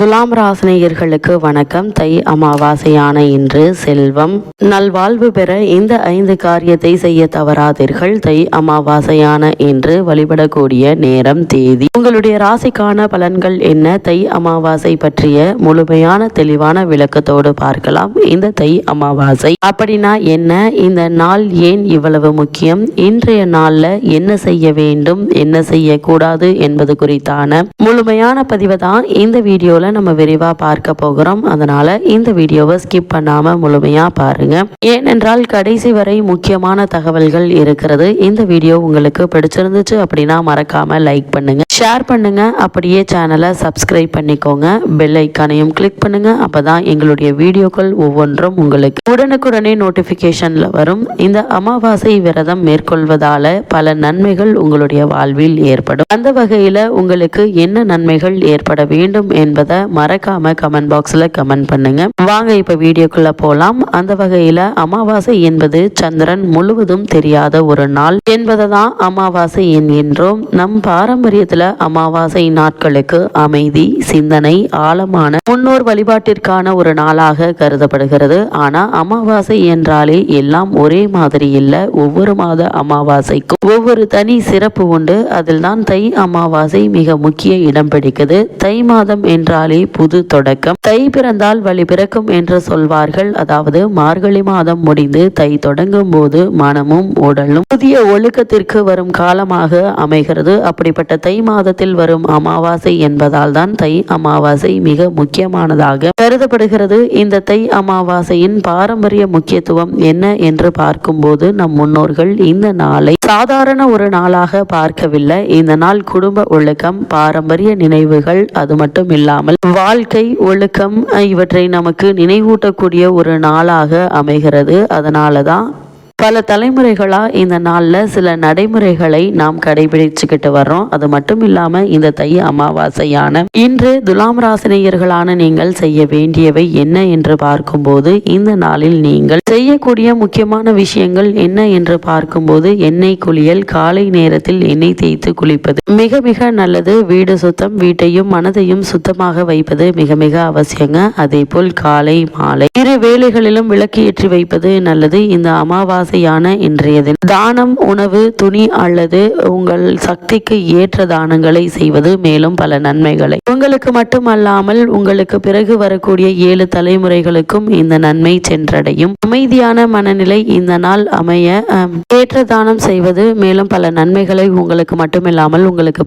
துலாம் ராசினியர்களுக்கு வணக்கம். தை அமாவாசையான இன்று செல்வம். நல்வாழ்வு பெற இந்த ஐந்து காரியத்தை செய்ய தவறாதீர்கள். தை அமாவாசையான இன்று வழிபடக்கூடிய நேரம் தேதி. உங்களுடைய ராசிக்கான பலன்கள் என்ன? தை அமாவாசை பற்றிய முழுமையான தெளிவான விளக்கத்தோடு பார்க்கலாம். இந்த தை அமாவாசை அப்படின்னா என்ன? இந்த நாள் ஏன் இவ்வளவு முக்கியம்? இன்றைய நாள்ல என்ன செய்ய வேண்டும்? என்ன செய்யக்கூடாது என்பது குறித்தான முழுமையான பதிவு தான் இந்த வீடியோல நம்ம விரிவாக பார்க்க போகிறோம். அதனால் இந்த வீடியோவை ஸ்கிப் பண்ணாமல் முழுமையாக பாருங்க. ஏனென்றால் கடைசி வரை முக்கியமான தகவல்கள் இருக்கிறது. இந்த வீடியோ உங்களுக்கு பிடிச்சிருந்துச்சு அப்படின்னா மறக்காமல் லைக் பண்ணுங்க. ஷேர் பண்ணுங்க. அப்படியே சேனலை சப்ஸ்கிரைப் பண்ணிக்கோங்க. பெல் ஐக்கானையும் கிளிக் பண்ணுங்க. அப்பதான் எங்களுடைய வீடியோக்கள் ஒவ்வொன்றும் உங்களுக்கு உடனுக்குடனே நோட்டிஃபிகேஷனில் வரும். இந்த அமாவாசை விரதம் மேற்கொள்வதால பல நன்மைகள் உங்களுடைய வாழ்வில் ஏற்படும். அந்த வகையில் உங்களுக்கு என்ன நன்மைகள் ஏற்பட வேண்டும் என்பதை மறக்காம கமெண்ட் பாக்ஸ்ல கமெண்ட் பண்ணுங்க. வாங்க இப்ப வீடியோக்குள்ள போலாம். அந்த வகையில அமாவாசை என்பது சந்திரன் முழுவதும் தெரியாத ஒரு நாள் என்பதை தான் அமாவாசை என்கின்றோம். நம் பாரம்பரியத்துல அமாவாசை நாட்களுக்கு அமைதி சிந்தனை ஆழமான முன்னோர் வழிபாட்டிற்கான ஒரு நாளாக கருதப்படுகிறது. ஆனா அமாவாசை என்றாலே எல்லாம் ஒரே மாதிரி இல்ல. ஒவ்வொரு மாத அமாவாசைக்கும் ஒவ்வொரு தனி சிறப்பு உண்டு. அதில் தான் தை அமாவாசை மிக முக்கிய இடம் பிடிக்குது. தை மாதம் என்றாலே புது தொடக்கம். தை பிறந்தால் வழி பிறக்கும் என்று சொல்வார்கள். அதாவது மார்கழி மாதம் முடிந்து தை தொடங்கும் போது மனமும் உடலும் புதிய ஒழுக்கத்திற்கு வரும் காலமாக அமைகிறது. அப்படிப்பட்ட தை மாதத்தில் வரும் அமாவாசை என்பதால் தான் தை அமாவாசை மிக முக்கியமானதாக கருதப்படுகிறது. இந்த தை அமாவாசையின் பாரம்பரிய முக்கியத்துவம் என்ன என்று பார்க்கும்போது நம் முன்னோர்கள் இந்த நாளை சாதாரண ஒரு நாளாக பார்க்கவில்லை. இந்த நாள் குடும்ப ஒழுக்கம் பாரம்பரிய நினைவுகள் அது மட்டும் இல்லாமல் வாழ்க்கை ஒழுக்கம் இவற்றை நமக்கு நினைவூட்டக்கூடிய ஒரு நாளாக அமைகிறது. அதனால தான் பல தலைமுறைகளா இந்த நாள்ல சில நடைமுறைகளை நாம் கடைபிடிச்சுக்கிட்டு வர்றோம். அது மட்டும் இல்லாமல் இந்த தை அமாவாசையான இன்று துலாம் ராசினியர்களான நீங்கள் செய்ய வேண்டியவை என்ன என்று பார்க்கும்போது இந்த நாளில் நீங்கள் செய்யக்கூடிய முக்கியமான விஷயங்கள் என்ன என்று பார்க்கும்போது எண்ணெய் குளியல் காலை நேரத்தில் எண்ணெய் தேய்த்து குளிப்பது மிக மிக நல்லது. வீடு சுத்தம் வீட்டையும் மனதையும் சுத்தமாக வைப்பது மிக மிக அவசியங்க. அதே போல் காலை மாலை இரு வேளைகளிலும் விளக்கு ஏற்றி வைப்பது நல்லது. இந்த அமாவாசை அமாவாசையான இன்றைய தினம். தானம் உணவு துணி அல்லது உங்கள் சக்திக்கு ஏற்ற தானங்களை செய்வது மேலும் பல நன்மைகளை. உங்களுக்கு மட்டுமல்லாமல் உங்களுக்கு பிறகு வரக்கூடிய ஏழு தலைமுறைகளுக்கும் இந்த நன்மை சென்றடையும். அமைதியான மனநிலை இந்த நாள் அமைய ஏற்ற தானம் செய்வது மேலும் பல நன்மைகளை உங்களுக்கு மட்டுமில்லாமல் உங்களுக்கு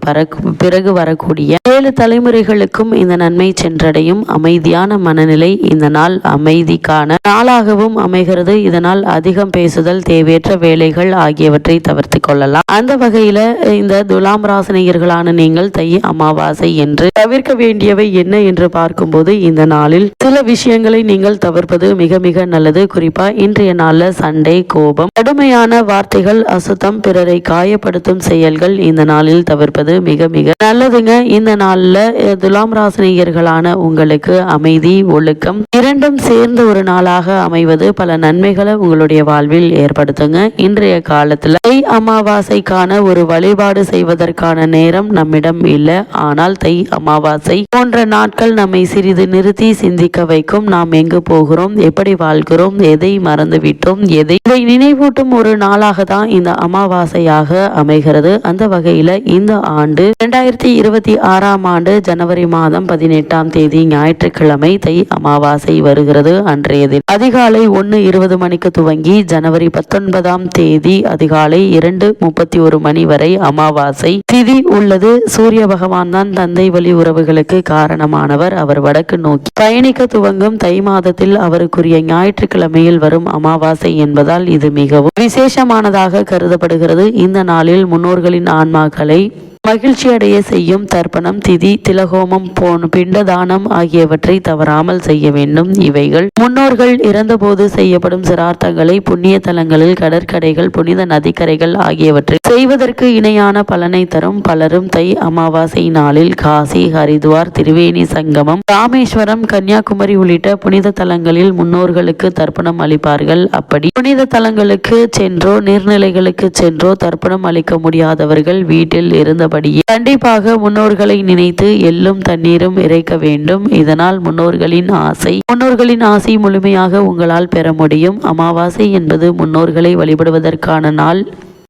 பிறகு வரக்கூடிய ஏழு தலைமுறைகளுக்கும் இந்த நன்மை சென்றடையும். அமைதியான மனநிலை இந்த நாள் அமைதிக்கான நாளாகவும் அமைகிறது. இதனால் அதிகம் பேசுதல் தேவையற்ற வேலைகள் ஆகியவற்றை தவிர்த்து கொள்ளலாம். அந்த வகையில இந்த துலாம் ராசினியர்களான நீங்கள் தை அமாவாசை என்று தவிர்க்க வேண்டியவை என்ன என்று பார்க்கும்போது இந்த நாளில் சில விஷயங்களை நீங்கள் தவிர்ப்பது மிக மிக நல்லது. குறிப்பா இன்றைய நாள்ல சண்டை கோபம் கடுமையான வார்த்தைகள் அசுத்தம் பிறரை காயப்படுத்தும் செயல்கள் இந்த நாளில் தவிர்ப்பது மிக மிக நல்லதுங்க. இந்த நாள்ல துலாம் ராசினியர்களான உங்களுக்கு அமைதி ஒழுக்கம் இரண்டும் சேர்ந்த ஒரு நாளாக அமைவது பல நன்மைகளை உங்களுடைய வாழ்வில் ஏற்படுத்துங்க. இன்றைய காலத்துல தை அமாவாசைக்கான ஒரு வழிபாடு செய்வதற்கான நேரம் நம்மிடம் இல்லை. ஆனால் தை அமாவாசை போன்ற நாட்கள் நம்மை சிறிது நிறுத்தி சிந்திக்க வைக்கும். நாம் எங்கு போகிறோம்? எப்படி வாழ்கிறோம்? எதை மறந்துவிட்டோம்? எதை? இதை நினைவூட்டும் ஒரு நாளாக தான் இந்த அமாவாசையாக அமைகிறது. அந்த வகையில இந்த ஆண்டு இரண்டாயிரத்தி இருபத்தி ஆறாம் ஆண்டு ஜனவரி மாதம் பதினெட்டாம் தேதி ஞாயிற்றுக்கிழமை தை அமாவாசை வருகிறது. அன்றைய தினம் அதிகாலை ஒன்று இருபது மணிக்கு துவங்கி ஜனவரி பத்தொன்பதாம் தேதி அதிகாலை இரண்டு முப்பத்தி ஒரு மணி வரை அமாவாசை. திதி உள்ளது. சூரிய பகவான் தான் தந்தை வழி உறவுகளுக்கு காரணமானவர். அவர் வடக்கு நோக்கி பயணிக்க துவங்கும் தை மாதத்தில் அவருக்குரிய ஞாயிற்றுக்கிழமையில் வரும் அமாவாசை என்பதால் இது மிகவும் விசேஷமானதாக கருதப்படுகிறது. இந்த நாளில் முன்னோர்களின் ஆன்மாக்களை மகிழ்ச்சி அடைய செய்யும் தர்ப்பணம் திதி திலகோமம் போன பிண்டதானம் ஆகியவற்றை தவறாமல் செய்ய வேண்டும். இவைகள் முன்னோர்கள் இறந்தபோது செய்யப்படும் சிரார்த்தங்களை புண்ணிய தலங்களில் கடற்கரைகள் புனித நதிக்கரைகள் ஆகியவற்றை செய்வதற்கு இணையான பலனை தரும் பலரும் தை அமாவாசை நாளில் காசி ஹரித்வார் திரிவேணி சங்கமம் ராமேஸ்வரம் கன்னியாகுமரி உள்ளிட்ட புனித தலங்களில் முன்னோர்களுக்கு தர்ப்பணம் அளிப்பார்கள். அப்படி புனித தலங்களுக்கு சென்றோ நீர்நிலைகளுக்கு சென்றோ தர்ப்பணம் அளிக்க முடியாதவர்கள் வீட்டில் இருந்தபடி சொன்னபடியே கண்டிப்பாக முன்னோர்களை நினைத்து எள்ளும் தண்ணீரும் இறைக்க வேண்டும். இதனால் முன்னோர்களின் ஆசை முன்னோர்களின் ஆசை முழுமையாக உங்களால் பெற முடியும். அமாவாசை என்பது முன்னோர்களை வழிபடுவதற்கான நாள்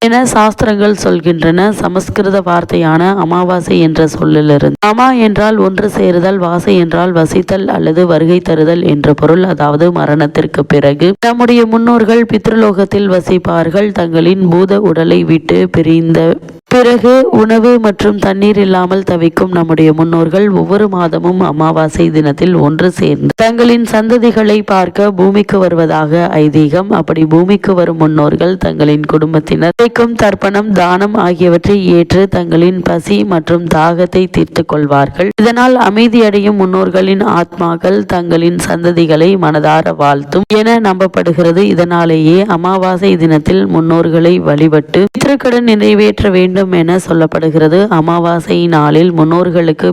என சாஸ்திரங்கள் சொல்கின்றன. சமஸ்கிருத வார்த்தையான அமாவாசை என்ற சொல்லிலிருந்து அமா என்றால் ஒன்று சேருதல் வாசை என்றால் வசித்தல் அல்லது வருகை தருதல் என்ற பொருள். அதாவது மரணத்திற்கு பிறகு நம்முடைய முன்னோர்கள் பித்ருலோகத்தில் வசிப்பார்கள். தங்களின் பூத உடலை விட்டு பிரிந்த பிறகு உணவு மற்றும் தண்ணீர் இல்லாமல் தவிக்கும் நம்முடைய முன்னோர்கள் ஒவ்வொரு மாதமும் அமாவாசை தினத்தில் ஒன்று சேர்ந்து தங்களின் சந்ததிகளை பார்க்க பூமிக்கு வருவதாக ஐதீகம். அப்படி பூமிக்கு வரும் முன்னோர்கள் தங்களின் குடும்பத்தினர் வைக்கும் தர்ப்பணம் தானம் ஆகியவற்றை ஏற்று தங்களின் பசி மற்றும் தாகத்தை தீர்த்து கொள்வார்கள். இதனால் அமைதியடையும் முன்னோர்களின் ஆத்மாக்கள் தங்களின் சந்ததிகளை மனதார வாழ்த்தும் என நம்பப்படுகிறது. இதனாலேயே அமாவாசை தினத்தில் முன்னோர்களை வழிபட்டு பித்திருக்கடன் நிறைவேற்ற வேண்டும். என சொல்லப்படுகிறது. அமாவாசை நாளில் முன்னோர்களுக்கு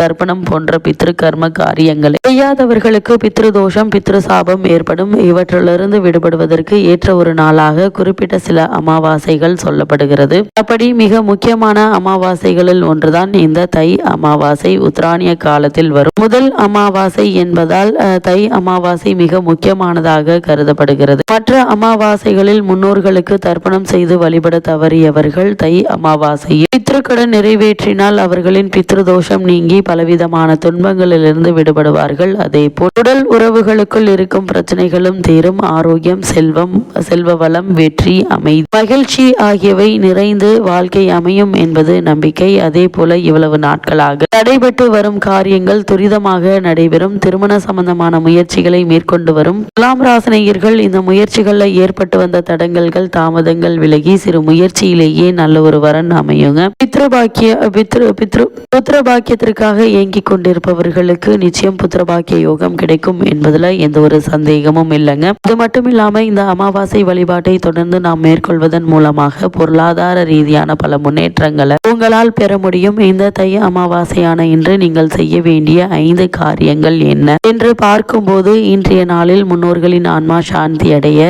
தர்ப்பணம் போன்ற பித்ரு கர்ம காரியங்களை செய்யாதவர்களுக்கு பித்ரு தோஷம் பித்ரு சாபம் ஏற்படும். இவற்றிலிருந்து விடுபடுவதற்கு ஏற்ற ஒரு நாளாக குறிப்பிட்ட சில அமாவாசைகள் சொல்லப்படுகிறது. அப்படி மிக முக்கியமான அமாவாசைகளில் ஒன்றுதான் இந்த தை அமாவாசை. உத்ராணிய காலத்தில் வரும். முதல் அமாவாசை என்பதால் தை அமாவாசை மிக முக்கியமானதாக கருதப்படுகிறது. மற்ற அமாவாசைகளில் முன்னோர்களுக்கு தர்ப்பணம் செய்து வழிபட தவறியவர்கள் தை அமாவாசையில் பித்ருக்கடன் நிறைவேற்றினால் அவர்களின் பித்ரு தோஷம் நீங்கி பலவிதமான துன்பங்களிலிருந்து விடுபடுவார்கள். அதே போல் உடல் உறவுகளுக்குள் இருக்கும் பிரச்சனைகளும் தீரும். ஆரோக்கியம் செல்வம் செல்வ வளம் வெற்றி அமைதி மகிழ்ச்சி ஆகியவை நிறைந்து வாழ்க்கை அமையும் என்பது நம்பிக்கை. அதே போல இவ்வளவு நாட்களாக தடைபட்டு வரும் காரியங்கள் துரிதமாக நடைபெறும். திருமண சம்பந்தமான முயற்சிகளை மேற்கொண்டு வரும். துலாம் ராசனையர்கள் இந்த முயற்சிகளில் ஏற்பட்டு வந்த தடங்கல்கள் தாமதங்கள் விலகி சிறு முயற்சியிலேயே நல்ல ஒரு வரன் அமையுங்க பித்ரபாக்கிய பித்ரு பித்ரு புத்திரபாக்கியத்திற்காக ஏங்கிக் கொண்டிருப்பவர்களுக்கு நிச்சயம் புத்திரபாக்கிய யோகம் கிடைக்கும் என்பதுல எந்த ஒரு சந்தேகமும் இல்லைங்க. அது மட்டும் இல்லாம இந்த அமாவாசை வழிபாட்டை தொடர்ந்து நாம் மேற்கொள்வதன் மூலமாக பொருளாதார ரீதியான பல முன்னேற்றங்களை உங்களால் பெற முடியும். இந்த தை அமாவாசையான இன்று நீங்கள் செய்ய வேண்டிய ஐந்து காரியங்கள் என்ன? என்று பார்க்கும்போது இன்றைய நாளில் முன்னோர்களின் ஆன்மா சாந்தி அடைய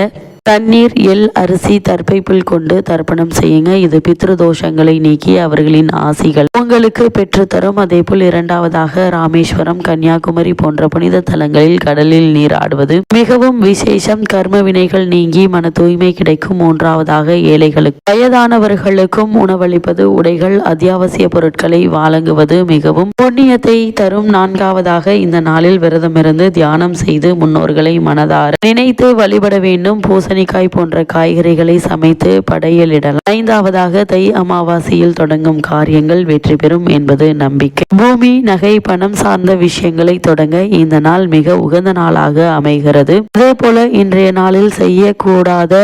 தண்ணீர் எல் அரிசி தர்ப்பைப்புல் கொண்டு தர்ப்பணம் செய்யுங்க. இது பித்ரு தோஷங்களை நீக்கி அவர்களின் ஆசிகள். உங்களுக்கு பெற்றுத்தரும் அதேபோல் இரண்டாவதாக ராமேஸ்வரம் கன்னியாகுமரி போன்ற புனித தலங்களில் கடலில் நீராடுவது மிகவும் விசேஷம். கர்ம வினைகள் நீங்கி மன தூய்மை கிடைக்கும் மூன்றாவதாக ஏழைகளுக்கு. வயதானவர்களுக்கும் உணவளிப்பது. உடைகள் அத்தியாவசிய பொருட்களை வழங்குவது மிகவும் புண்ணியத்தை தரும். நான்காவதாக இந்த நாளில் விரதமிருந்து தியானம் செய்து முன்னோர்களை மனதார நினைத்து வழிபட வேண்டும். பூசை பூசணிக்காய் போன்ற காய்கறிகளை சமைத்து படையலிடலாம். ஐந்தாவதாக தை அமாவாசையில் தொடங்கும் காரியங்கள் வெற்றி பெறும் என்பது நம்பிக்கை. பூமி நகை பணம் சார்ந்த விஷயங்களை தொடங்க இந்த நாள் மிக உகந்த நாளாக அமைகிறது. அதே போல இன்றைய நாளில் செய்யக்கூடாத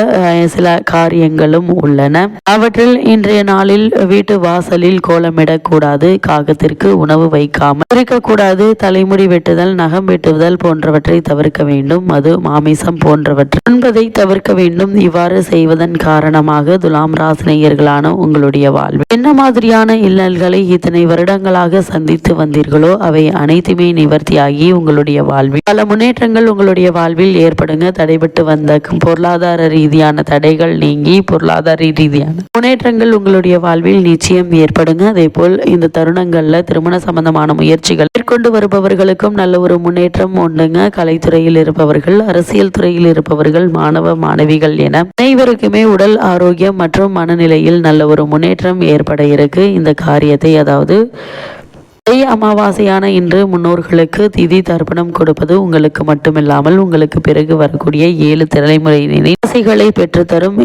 சில காரியங்களும் உள்ளன. அவற்றில் இன்றைய நாளில் வீட்டு வாசலில் கோலமிடக்கூடாது காகத்திற்கு உணவு வைக்காமல் இருக்கக்கூடாது தலைமுடி வெட்டுதல் நகம் வெட்டுதல் போன்றவற்றை தவிர்க்க வேண்டும் அது மாமிசம் போன்றவற்றை. உண்பதை தவிர்க்க வேண்டும். இவ்வாறு செய்வதன் காரணமாக துலாம் ராசினியர்களான உங்களுடைய வாழ்வு. என்ன மாதிரியான இல்லல்களை இத்தனை வருடங்களாக சந்தித்து வந்தீர்களோ அவை அனைத்துமே நிவர்த்தியாகி உங்களுடைய வாழ்வில். பல முன்னேற்றங்கள் உங்களுடைய வாழ்வில் ஏற்படுங்க. தடைபட்டு வந்த பொருளாதார ரீதியான தடைகள் நீங்கி பொருளாதார ரீதியான முன்னேற்றங்கள் உங்களுடைய வாழ்வில் நிச்சயம் ஏற்படுங்க. அதே போல் இந்த தருணங்கள்ல திருமண சம்பந்தமான முயற்சிகள் மேற்கொண்டு வருபவர்களுக்கும் நல்ல ஒரு முன்னேற்றம் உண்டுங்க. கலைத்துறையில் இருப்பவர்கள் அரசியல் துறையில் இருப்பவர்கள் மாணவ மாணவிகள் என அனைவருக்குமே உடல் ஆரோக்கியம் மற்றும் மனநிலையில் நல்ல ஒரு முன்னேற்றம் ஏற்பட இருக்கு. இந்த காரியத்தை அதாவது தை அமாவாசையான இன்று முன்னோர்களுக்கு திதி தர்ப்பணம் கொடுப்பது உங்களுக்கு மட்டுமில்லாமல் உங்களுக்கு பிறகு வரக்கூடிய ஏழு தலைமுறையினரின் ஆசைகளை பெற்றுத்தரும்